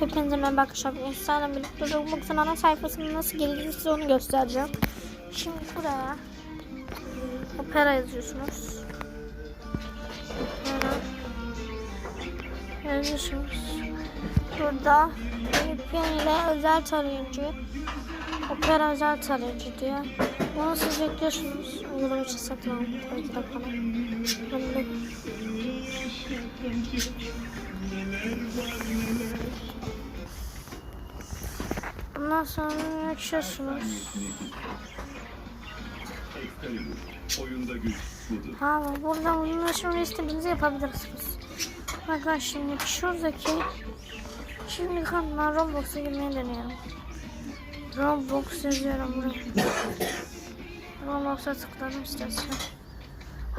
Hepinize merhaba arkadaşlar. Sizlerle birlikte Roblox'un ana sayfasında nasıl gelir size onu göstereceğim. Şimdi buraya Opera yazıyorsunuz. Opera yazıyorsunuz. Burada VPN ile özel tarayıcı Opera özel tarayıcı diyor. Bunu siz bekliyorsunuz. Uygulama için satın alın. Ben de Ondan sonra açıyorsunuz. Ha buradan bunları şimdi istediğinizi yapabilirsiniz. Bakın şimdi şuradaki şimdi kanalına Roblox'a girmeyi deniyorum. Roblox yazıyorum buraya. Roblox'a tıkladım istersen.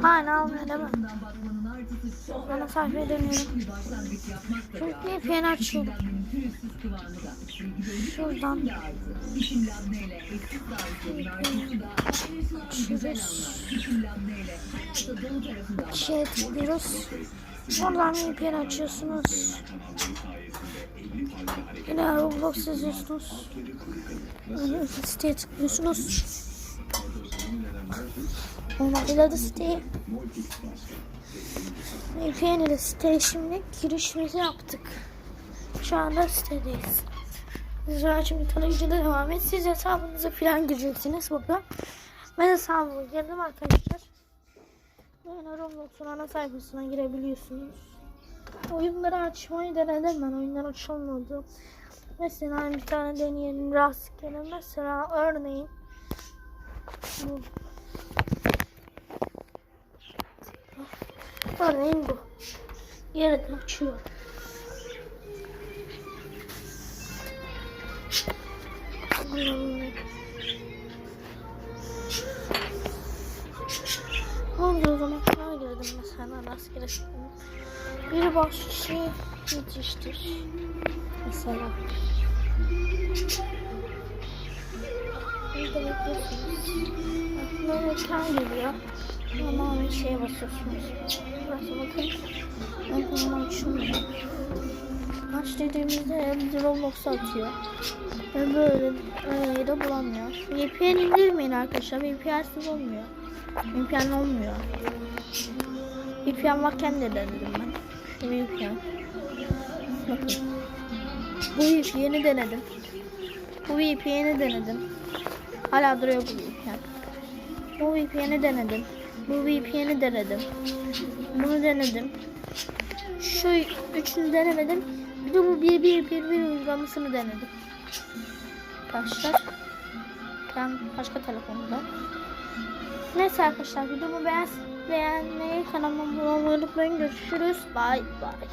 Hala almıyor değil mi? Ana sayfaya dönüyorum. Çünkü VPN açıyorum. Şuradan açıyoruz. Şeye tıklıyoruz. Oradan VPN açıyorsunuz. Yine Roblox yazıyorsunuz. Siteye tıklıyorsunuz. Olmadı da siteye. VPN ile siteye şimdi girişimizi yaptık. Şu anda sitedeyiz. Güzel şimdi tanıyıcıda devam et. Siz hesabınızı falan gireceksiniz burada. Ben hesabımı girdim arkadaşlar. Yine Roblox'un ana sayfasına girebiliyorsunuz. Oyunları açmayı denedim ben. Oyunlar açılmadı. Mesela bir tane deneyelim rastgele. Mesela örneğin bu. Örneğin bu. Yerden açıyor. Oldu o zaman şuna girdim mesela rastgele. Bir başçı yetiştir. Mesela. Burada bakıyorsunuz. Böyle ekran geliyor. Normal bir şeye basıyorsunuz. Burası bakın. Bakın açılmıyor. Aç dediğimizde bizi Roblox'a atıyor. Ve böyle öyle de bulamıyor. VPN indirmeyin arkadaşlar. VPN'siz olmuyor. VPN olmuyor. VPN varken de denedim ben. Şu VPN. Bakın. Bu VPN'i denedim. Bu VPN'i denedim. Hala duruyor bu VPN. Bu VPN'i denedim. Bu VPN'i denedim. Bunu denedim. Şu üçünü denemedim. Bir de bu bir bir bir bir uygulamasını denedim. Arkadaşlar. Ben başka telefonda. Neyse arkadaşlar videomu beğen beğenmeyi kanalıma abone olmayı unutmayın. Görüşürüz. Bye bye.